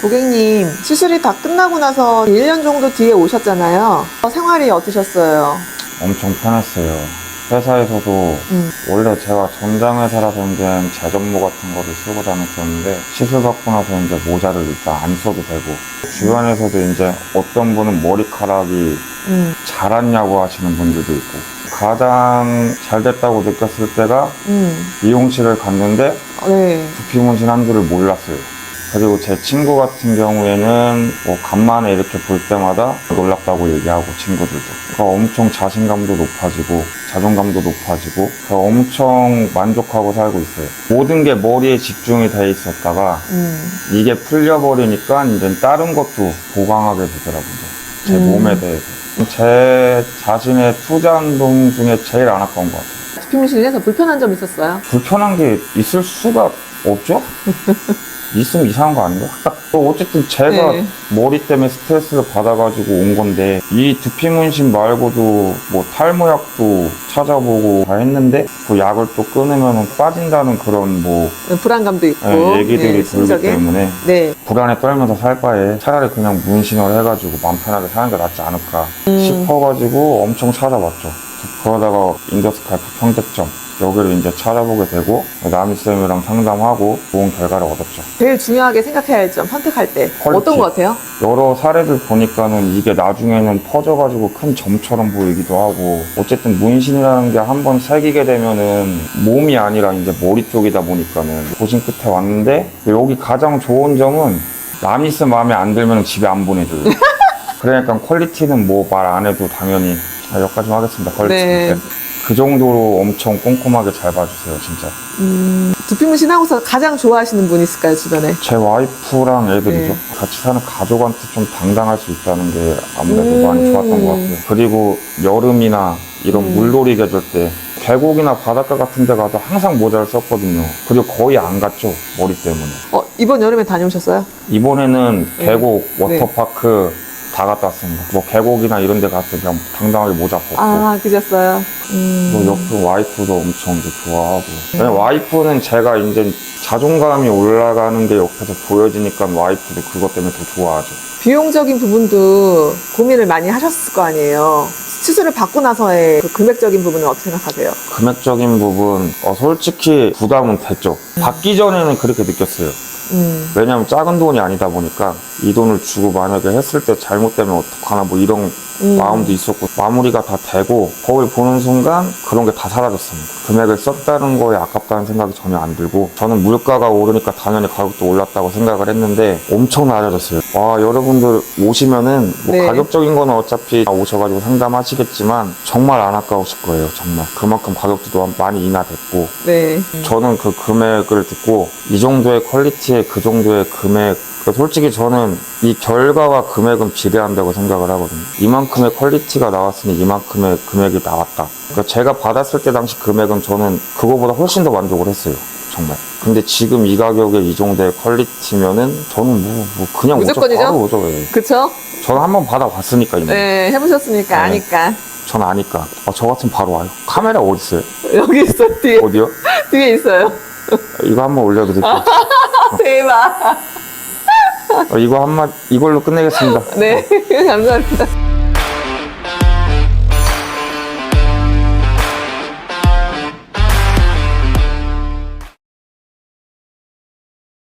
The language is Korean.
고객님, 시술이 다 끝나고 나서 1년 정도 뒤에 오셨잖아요. 어, 생활이 어떠셨어요? 엄청 편했어요. 회사에서도 음. 원래 제가 전장회사라서 이제 재전모 같은 거를 쓰고 다녔었는데 시술 받고 나서 이제 모자를 일단 안 써도 되고 주변에서도 이제 어떤 분은 머리카락이 음, 자랐냐고 하시는 분들도 있고 가장 잘 됐다고 느꼈을 때가 음, 미용실을 갔는데 네. 두피 문신 한 줄을 몰랐어요. 그리고 제 친구 같은 경우에는 뭐 간만에 이렇게 볼 때마다 놀랍다고 얘기하고 친구들도. 그러니까 엄청 자신감도 높아지고 자존감도 높아지고 엄청 만족하고 살고 있어요. 모든 게 머리에 집중이 돼 있었다가 음, 이게 풀려버리니까 이제 다른 것도 보강하게 되더라고요. 제 음. 몸에 대해서. 제 자신의 투자한 돈 중에 제일 안 아까운 것 같아요. 두피 문신에서 불편한 점 있었어요? 불편한 게 있을 수가 없죠? 있으면 이상한 거 아닌가? 또 어쨌든 제가 네. 머리 때문에 스트레스를 받아가지고 온 건데 이 두피 문신 말고도 뭐 탈모약도 찾아보고 다 했는데 그 약을 또 끊으면 빠진다는 그런 뭐 네, 불안감도 있고. 예, 얘기들이 네, 심적인. 때문에 네. 불안에 떨면서 살 바에 차라리 그냥 문신을 해가지고 마음 편하게 사는 게 낫지 않을까 음. 싶어가지고 엄청 찾아봤죠. 그러다가 인더스칼프 평택점 여기를 이제 찾아보게 되고 나미쌤이랑 상담하고 좋은 결과를 얻었죠. 제일 중요하게 생각해야 할 점, 선택할 때. 퀄리티. 어떤 것 같아요? 여러 사례들 보니까는 이게 나중에는 퍼져가지고 큰 점처럼 보이기도 하고 어쨌든 문신이라는 게 한 번 새기게 되면은 몸이 아니라 이제 머리 쪽이다 보니까는 고심 끝에 왔는데 여기 가장 좋은 점은 나미스 마음에 안 들면 집에 안 보내줘요. 그러니까 퀄리티는 뭐 말 안 해도 당연히 아, 여기까지 하겠습니다. 퀄리티. 네. 그 정도로 엄청 꼼꼼하게 잘 봐주세요, 진짜. 음, 두피 문신 하고서 가장 좋아하시는 분 있을까요, 주변에? 제 와이프랑 애들이죠. 네. 같이 사는 가족한테 좀 당당할 수 있다는 게 아무래도 음. 많이 좋았던 것 같아요. 그리고 여름이나 이런 음. 물놀이 계절 때 계곡이나 바닷가 같은 데 가도 항상 모자를 썼거든요. 그리고 거의 안 갔죠. 머리 때문에. 어, 이번 여름에 다녀오셨어요? 이번에는 네. 계곡, 네. 워터파크 다 갔다 왔습니다. 뭐 계곡이나 이런 데 갔을 때 그냥 당당하게 모자 벗고. 아, 그러셨어요? 음. 뭐 옆에 와이프도 엄청 이제 좋아하고. 왜냐면 와이프는 제가 이제 자존감이 올라가는 게 옆에서 보여지니까 와이프도 그것 때문에 더 좋아하죠. 비용적인 부분도 고민을 많이 하셨을 거 아니에요. 수술을 받고 나서의 그 금액적인 부분은 어떻게 생각하세요? 금액적인 부분, 어, 솔직히 부담은 됐죠. 받기 전에는 그렇게 느꼈어요. 음, 왜냐면 작은 돈이 아니다 보니까 이 돈을 주고 만약에 했을 때 잘못되면 어떡하나 뭐 이런 음. 마음도 있었고 마무리가 다 되고 거울 보는 순간 그런 게 다 사라졌습니다. 금액을 썼다는 거에 아깝다는 생각이 전혀 안 들고 저는 물가가 오르니까 당연히 가격도 올랐다고 생각을 했는데 엄청 낮아졌어요. 와 여러분들 오시면은 뭐 네. 가격적인 거는 어차피 오셔가지고 상담하시겠지만 정말 안 아까우실 거예요. 정말 그만큼 가격도 많이 인하됐고 네. 저는 그 금액을 듣고 이 정도의 퀄리티에 그 정도의 금액 솔직히 저는 이 결과와 금액은 비례한다고 생각을 하거든요. 이만큼의 퀄리티가 나왔으니 이만큼의 금액이 나왔다. 그러니까 제가 받았을 때 당시 금액은 저는 그거보다 훨씬 더 만족을 했어요. 정말. 근데 지금 이 가격에 이 정도의 퀄리티면은 저는 뭐, 뭐 그냥 오죠. 무조건이죠? 바로 오죠. 예. 그쵸? 저는 한번 받아봤으니까 이미. 네, 해보셨으니까 네. 아니까. 저는 아니까. 아, 저 같으면 바로 와요. 카메라 어디 있어요? 여기 있어, 뒤에. 어디요? 뒤에 있어요. 이거 한번 올려드릴게요. 대박. 어, 이거 한마 이걸로 끝내겠습니다. 네, 감사합니다.